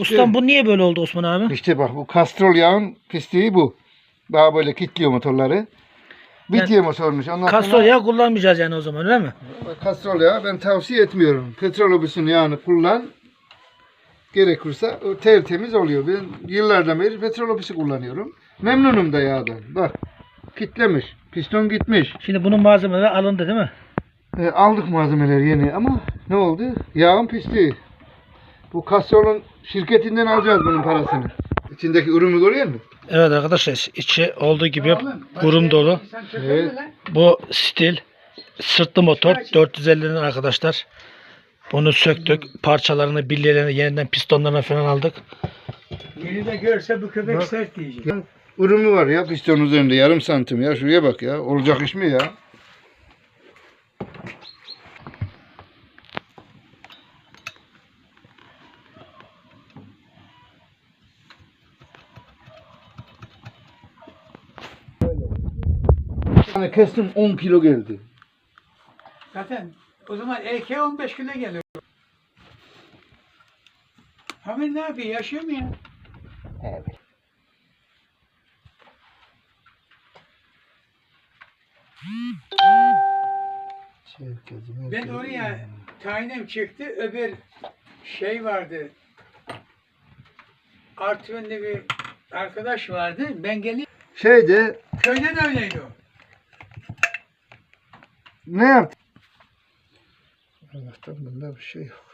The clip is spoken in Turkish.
Ustam bu niye böyle oldu Osman abi? İşte bak bu kastrol yağın pisliği bu. Daha böyle kilitliyor motorları. Bitiyor motormuş. Ondan Kastrol sonra- yağı kullanmayacağız yani o zaman öyle mi? Kastrol yağı ben tavsiye etmiyorum. Petrolobüsün yağını kullan. Gerekirse o tertemiz oluyor. Ben yıllardan beri petrolobüsü kullanıyorum. Memnunum da yağdan. Bak kitlemiş. Piston gitmiş. Şimdi bunun malzemeleri alındı değil mi? E, aldık malzemeleri yeni ama ne oldu? Yağın pisliği. Bu Castrol'un şirketinden alacağız bunun parasını. İçindeki ürünü görüyor musun? Evet arkadaşlar içi olduğu gibi kurum dolu. Evet. Bu stil sırtlı motor 450'nin arkadaşlar. Bunu söktük. Parçalarını, bilyelerini yeniden pistonlarına falan aldık. Yeni de görse bu köpek sert diyecek. Ürünü var ya piston üzerinde yarım santim ya. Şuraya bak ya. Olacak iş mi ya? Yani kestim 10 kilo geldi. Zaten o zaman EK 15 kilo geliyor. Hamid ne yapıyor? Yaşıyor mu ya? Ben oraya tayinim çıktı. Öbür şey vardı. Artvinli bir arkadaş vardı. Ben gelip Şeyde köyden öyleydi o. ne yaptı? Allah'tan bunda bir şey yok.